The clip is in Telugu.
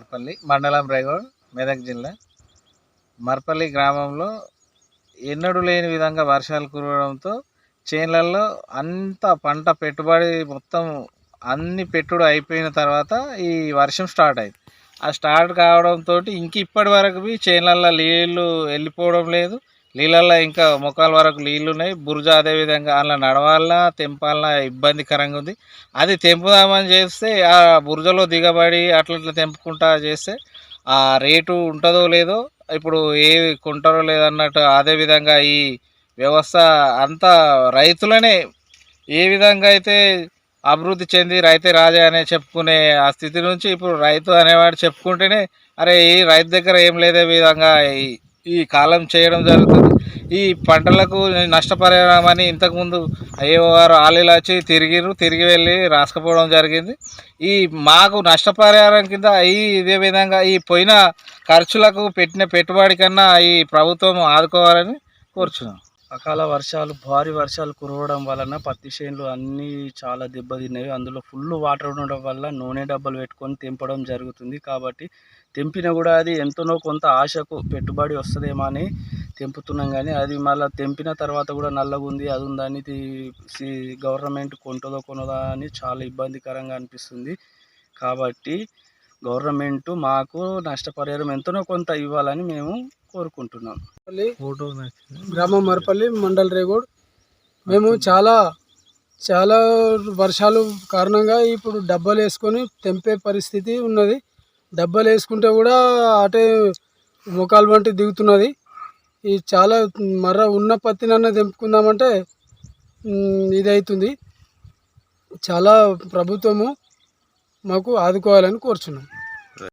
మర్పల్లి మండలం రేగోడ్ మెదక్ జిల్లా. మర్పల్లి గ్రామంలో ఎన్నడూ లేని విధంగా వర్షాలు కురవడంతో చేన్లలో అంత పంట పెట్టుబడి మొత్తం అన్ని పెట్టుడు అయిపోయిన తర్వాత ఈ వర్షం స్టార్ట్ అయింది. ఆ స్టార్ట్ కావడంతో ఇంక ఇప్పటి వరకు బి నీళ్ళు వెళ్ళిపోవడం లేదు. నీళ్ళల్లో ఇంకా మొక్కల వరకు నీళ్ళు ఉన్నాయి బురజ అదే విధంగా అలా నడవాలన్నా తెంపాలన్నా ఇబ్బందికరంగా ఉంది. అది తెంపుదామని చేస్తే ఆ బురజలో దిగబడి అట్లా ఇట్లా తెంపుకుంటా చేస్తే ఆ రేటు ఉంటుందో లేదో ఇప్పుడు ఏ కొంటారో లేదన్నట్టు అదే విధంగా ఈ వ్యవస్థ అంతా రైతులనే ఏ విధంగా అయితే అభివృద్ధి చెంది రైతే రాజా అనే చెప్పుకునే ఆ స్థితి నుంచి ఇప్పుడు రైతు అనేవాడు చెప్పుకుంటేనే అరే ఈ రైతు దగ్గర ఏం లేదే విధంగా ఈ- కాలం చేయడం జరుగుతుంది. ఈ పంటలకు నష్టపరిహారమని ఇంతకుముందు అయ్యేవారు ఆలీలు వచ్చి తిరిగిరు తిరిగి వెళ్ళి రాసుకపోవడం జరిగింది. ఈ మాకు నష్టపరిహారం కింద ఈ ఇదే విధంగా ఈ పోయిన ఖర్చులకు పెట్టిన పెట్టుబడి కన్నా ఈ ప్రభుత్వం ఆదుకోవాలని కోరుచున్నాం. అకాల వర్షాలు భారీ వర్షాలు కురవడం వలన పత్తి చేనులు అన్నీ చాలా దెబ్బతిన్నాయి. అందులో ఫుల్ వాటర్ ఉండడం వల్ల నూనె డబ్బాలు పెట్టుకొని తెంపడం జరుగుతుంది. కాబట్టి తెంపినా కూడా అది ఎంతనో కొంత ఆశకు పెట్టుబడి వస్తుందేమో అని తెంపుతున్నాం కానీ అది మళ్ళీ తెంపిన తర్వాత కూడా నల్లగా ఉంది అది ఉందని గవర్నమెంట్ కొంటుందో కొనదా అని చాలా ఇబ్బందికరంగా అనిపిస్తుంది. కాబట్టి గవర్నమెంట్ మాకు నష్టపరిహారం ఎంతనో కొంత ఇవ్వాలని మేము కోరుకుంటున్నాం. గ్రామం మరపల్లి మండల్ రేగోడ్. మేము చాలా చాలా వర్షాలు కారణంగా ఇప్పుడు డబ్బాలు వేసుకొని తెంపే పరిస్థితి ఉన్నది. డబ్బాలు వేసుకుంటే కూడా అటే ముఖాలు వంటి దిగుతున్నది. ఈ చాలా మర్ర ఉన్న పత్తినన్న తెంపుకుందామంటే ఉమ్, ఇది అవుతుంది చాలా ప్రభుత్వము మాకు ఆదుకోవాలని కోరుచున్నాం.